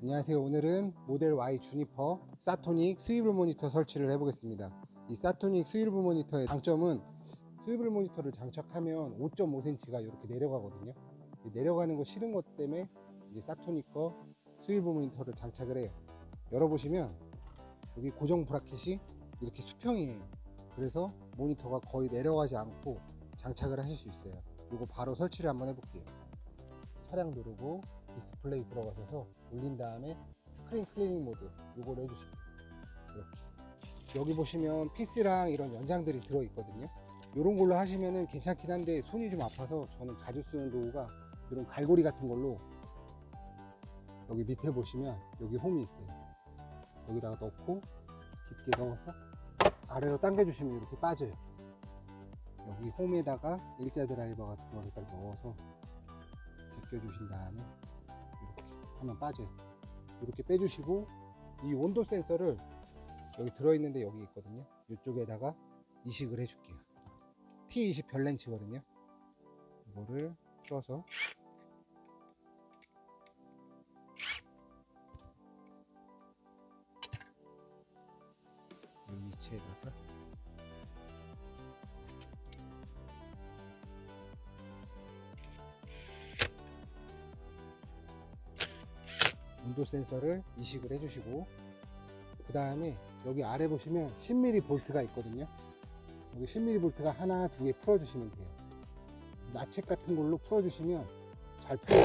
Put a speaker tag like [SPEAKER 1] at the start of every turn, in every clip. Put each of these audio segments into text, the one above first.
[SPEAKER 1] 안녕하세요. 오늘은 모델 Y 주니퍼 사토닉 스위블 모니터 설치를 해보겠습니다. 이 사토닉 스위블 모니터의 장점은 스위블 모니터를 장착하면 5.5cm가 이렇게 내려가거든요. 이 내려가는 거 싫은 것 때문에 이제 사토닉 거 스위블 모니터를 장착을 해요. 열어보시면 여기 고정 브라켓이 이렇게 수평이에요. 그래서 모니터가 거의 내려가지 않고 장착을 하실 수 있어요. 이거 바로 설치를 한번 해볼게요. 차량 누르고 플레이 들어가셔서 올린 다음에 스크린 클리닝 모드 이걸 해주실게요. 이렇게 여기 보시면 피스랑 이런 연장들이 들어있거든요. 이런 걸로 하시면은 괜찮긴 한데 손이 좀 아파서 저는 자주 쓰는 도구가 이런 갈고리 같은 걸로 여기 밑에 보시면 여기 홈이 있어요. 여기다가 넣고 깊게 넣어서 아래로 당겨주시면 이렇게 빠져요. 여기 홈에다가 일자 드라이버 같은 거를 딱 넣어서 제껴주신 다음에 하면 빠져요. 이렇게 빼주시고 이 온도 센서를 여기 들어있는데 여기 있거든요. 이쪽에다가 이식을 해줄게요. T20 별렌치거든요. 이거를 풀어서 이 위치에다가 온도 센서를 이식을 해주시고 그 다음에 여기 아래 보시면 10mm 볼트가 있거든요. 여기 10mm 볼트가 하나 두 개 풀어주시면 돼요. 나책 같은 걸로 풀어주시면 잘 풀어요.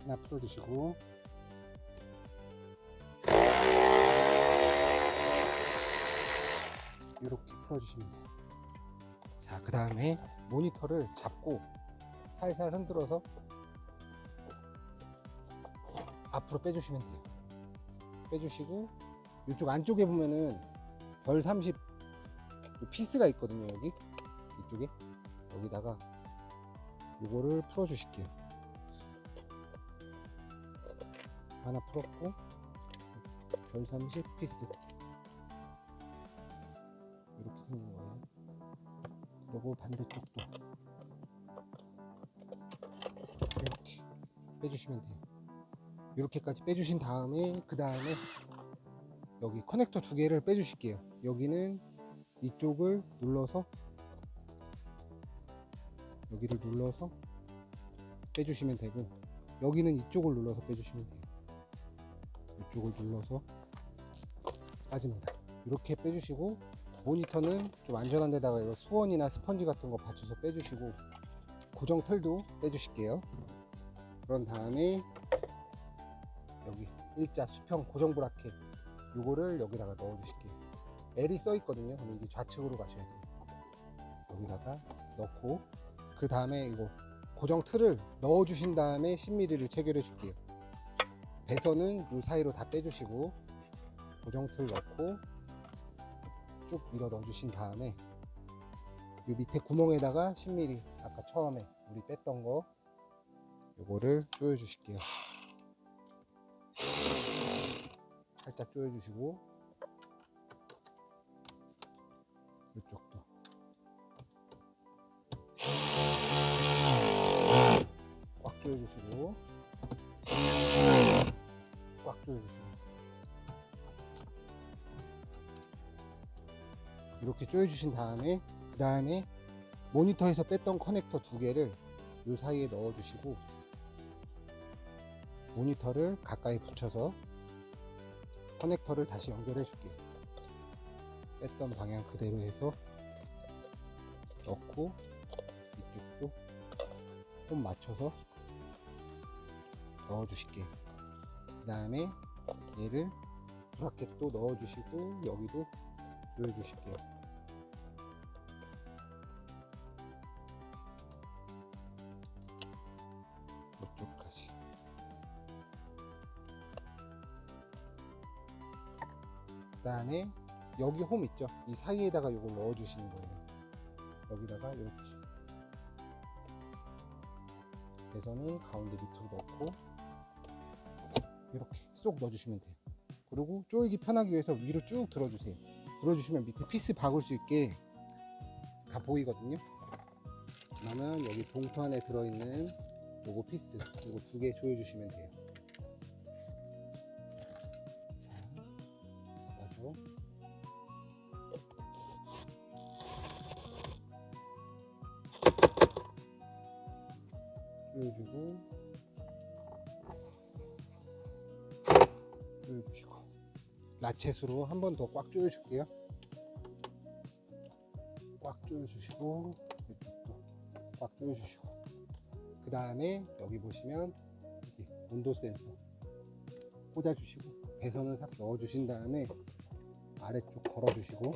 [SPEAKER 1] 하나 풀어주시고. 이렇게 풀어주시면 돼요. 자그 다음에 모니터를 잡고 살살 흔들어서 앞으로 빼주시면 돼요. 빼주시고 이쪽 안쪽에 보면은 별30 피스가 있거든요. 여기 이쪽에 여기다가 요거를 풀어 주실게요. 하나 풀었고 별 30 피스 이렇게 생긴 거예요. 그리고 반대쪽도 빼주시면 돼요. 이렇게까지 빼주신 다음에 그 다음에 여기 커넥터 두 개를 빼주실게요. 여기는 이쪽을 눌러서 여기를 눌러서 빼주시면 되고 여기는 이쪽을 눌러서 빼주시면 돼요. 이쪽을 눌러서 빠집니다. 이렇게 빼주시고 모니터는 좀 안전한 데다가 이거 수원이나 스펀지 같은 거 받쳐서 빼주시고 고정 틀도 빼주실게요. 그런 다음에 여기 일자 수평 고정 브라켓 요거를 여기다가 넣어 주실게요. L이 써 있거든요. 그럼 이게 좌측으로 가셔야 돼요. 여기다가 넣고 그 다음에 이거 고정 틀을 넣어 주신 다음에 10mm를 체결해 줄게요. 배선은 요 사이로 다 빼주시고 고정 틀 넣고 쭉 밀어 넣어 주신 다음에 요 밑에 구멍에다가 10mm 아까 처음에 우리 뺐던 거 요거를 조여 주실게요. 살짝 조여 주시고 이쪽도. 꽉 조여 주시고 꽉 조여 주시고. 이렇게 조여 주신 다음에 그 다음에 모니터에서 뺐던 커넥터 두 개를 이 사이에 넣어 주시고 모니터를 가까이 붙여서 커넥터를 다시 연결해 줄게요. 뺐던 방향 그대로 해서 넣고 이쪽도 홈 맞춰서 넣어 주실게요. 그 다음에 얘를 브라켓도 넣어 주시고 여기도 조여 주실게요. 그 다음에 여기 홈 있죠? 이 사이에다가 이걸 넣어 주시는 거예요. 여기다가 이렇게. 배선은 가운데 밑으로 넣고 이렇게 쏙 넣어 주시면 돼요. 그리고 조이기 편하기 위해서 위로 쭉 들어 주세요. 들어 주시면 밑에 피스 박을 수 있게 다 보이거든요. 그러면 여기 봉투 안에 들어 있는 요거 피스 요거 두 개 조여 주시면 돼요. 자, 잡아서 조여주고. 조여주시고. 라쳇으로 한 번 더 꽉 조여줄게요. 꽉 조여주시고 이쪽도 꽉 조여주시고. 그 다음에 여기 보시면 온도 센서 꽂아주시고 배선을 싹 넣어주신 다음에 아래쪽 걸어주시고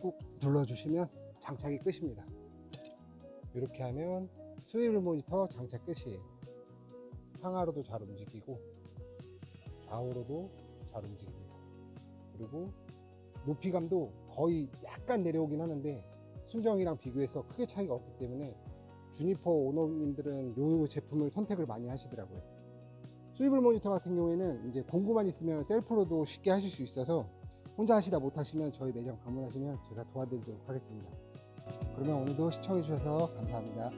[SPEAKER 1] 꾹 눌러주시면 장착이 끝입니다. 이렇게 하면 스위블 모니터 장착 끝이에요. 상하로도 잘 움직이고 좌우로도 잘 움직입니다. 그리고 높이감도 거의 약간 내려오긴 하는데 순정이랑 비교해서 크게 차이가 없기 때문에 주니퍼 오너님들은 이 제품을 선택을 많이 하시더라고요. 스위블 모니터 같은 경우에는 이제 공구만 있으면 셀프로도 쉽게 하실 수 있어서 혼자 하시다 못하시면 저희 매장 방문하시면 제가 도와드리도록 하겠습니다. 그러면 오늘도 시청해주셔서 감사합니다.